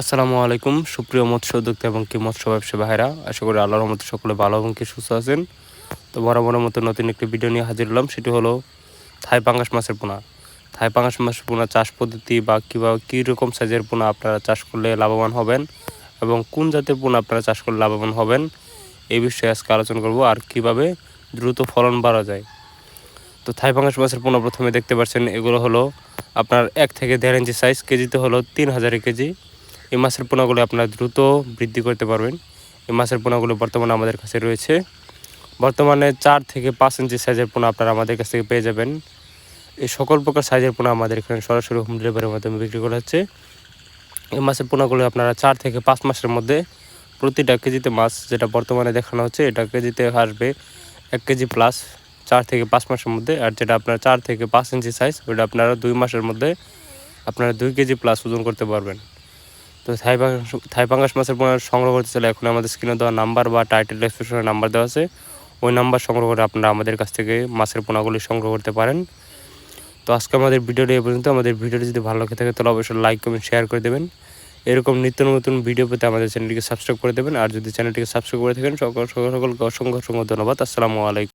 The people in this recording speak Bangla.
আসসালামু আলাইকুম, সুপ্রিয় মৎস্য উদ্যোক্তা এবং কি মৎস্য ব্যবসা ভাইরা, আশা করি আল্লাহর মতো সকলে ভালো এবং কি সুস্থ আছেন। তো বরাবরের মতো নতুন একটি ভিডিও নিয়ে হাজির হলাম, সেটি হলো থাই পাঙ্গাস মাছের পোনা। থাই পাঙ্গাস মাছের পোনা চাষ পদ্ধতি বা কীভাবে কী রকম সাইজের পোনা আপনারা চাষ করলে লাভবান হবেন এবং কোন জাতের পোনা আপনারা চাষ করলে লাভবান হবেন, এই বিষয়ে আজকে আলোচনা করব আর কীভাবে দ্রুত ফলন বাড়া যায়। তো থাই পাঙ্গাস মাছের পোনা প্রথমে দেখতে পাচ্ছেন, এগুলো হলো আপনার এক থেকে দেড় ইঞ্চি সাইজ কেজিতে হলো তিন হাজার কেজি। এই মাছের পোনাগুলো আপনারা দ্রুত বৃদ্ধি করতে পারবেন। এই মাছের পোনাগুলো বর্তমানে আমাদের কাছে রয়েছে। বর্তমানে চার থেকে পাঁচ ইঞ্চি সাইজের পোনা আপনারা আমাদের কাছ থেকে পেয়ে যাবেন। এই সকল প্রকার সাইজের পোনা আমাদের এখানে সরাসরি হোম ডেলিভারির মাধ্যমে বিক্রি করা হচ্ছে। এই মাছের পোনাগুলো আপনারা চার থেকে পাঁচ মাসের মধ্যে প্রতিটা কেজিতে মাছ যেটা বর্তমানে দেখানো হচ্ছে, এটা কেজিতে আসবে এক কেজি প্লাস চার থেকে পাঁচ মাসের মধ্যে। আর যেটা আপনার চার থেকে পাঁচ ইঞ্চি সাইজ ওটা আপনারা দুই মাসের মধ্যে আপনারা দুই কেজি প্লাস ওজন করতে পারবেন। তো থাই থাই পাঙ্গাস মাছের পোনা সংগ্রহ করতে চাইলে এখন আমাদের স্ক্রিনে দেওয়া নাম্বার বা টাইটেল এক্সপ্রেশনের নাম্বার দেওয়া আছে। ওই নাম্বার সংগ্রহ করে আপনারা আমাদের কাছ থেকে মাছের পোনাগুলি সংগ্রহ করতে পারেন। তো আজকে আমাদের ভিডিওটি এ পর্যন্ত। আমাদের ভিডিওটি যদি ভালো লাগে থাকে, তাহলে অবশ্যই লাইক কমেন্ট শেয়ার করে দেবেন। এরকম নিত্য নতুন ভিডিও পেতে আমাদের চ্যানেলটিকে সাবস্ক্রাইব করে দেবেন। আর যদি চ্যানেলটিকে সাবস্ক্রাইব করে থাকেন সকল সকলকে অসংখ্য অসংখ্য ধন্যবাদ। আসসালামু আলাইকুম।